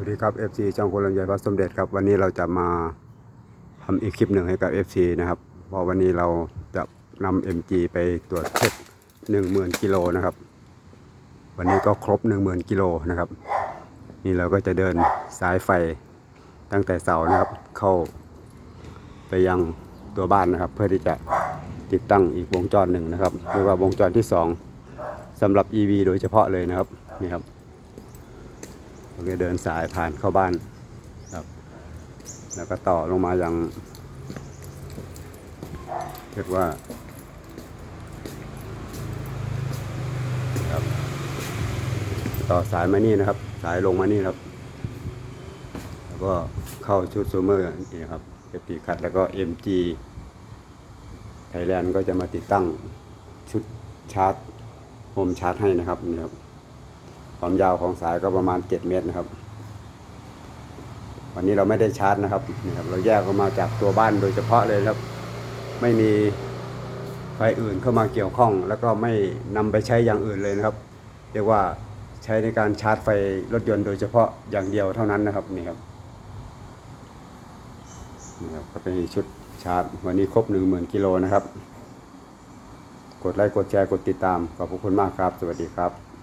วัสดีครับ FC ช่องคนลำไยพระสมเด็จครับวันนี้เราจะมาทำอีกคลิปหนึ่งให้กับ FC นะครับเพราะวันนี้เราจะนำ MG ไปตรวจเช็ค10,000กิโลนะครับ วันนี้ก็ครบ 10,000กิโลนะครับ นี่เราก็จะเดินสายไฟตั้งแต่เสานะครับ เข้าไปยังตัวบ้านนะครับ เพื่อที่จะติดตั้งอีกวงจรหนึ่งนะครับเรียกว่าวงจรที่สองสำหรับ EV โดยเฉพาะเลยนะครับนี่ครับ เราก็เดินสายผ่านเข้าบ้านครับ แล้วก็ต่อลงมายังเรียกว่าครับ ต่อสายมานี่นะครับ สายลงมานี่ครับ แล้วก็เข้าชุดซูเมอร์นี่นะครับเอปีคัดแล้วก็ MG ไทยแลนด์ก็จะมาติดตั้งชุดชาร์จโฮมชาร์จให้นะครับนี่ครับ ความยาวของสายก็ประมาณ 7 เมตรนะครับ วันนี้เราไม่ได้ชาร์จนะครับนี่ครับ เราแยกออกมาจากตัวบ้านโดยเฉพาะเลยครับ ไม่มีไฟอื่นเข้ามาเกี่ยวข้อง แล้วก็ไม่นำไปใช้อย่างอื่นเลยนะครับ เรียกว่าใช้ในการชาร์จไฟรถยนต์โดยเฉพาะอย่างเดียวเท่านั้นนะครับนี่ครับนี่ครับก็เป็นชุดชาร์จ วันนี้ครบ 10,000กิโลนะครับ กดไลค์กดแชร์กดติดตามขอบคุณมากครับ สวัสดีครับ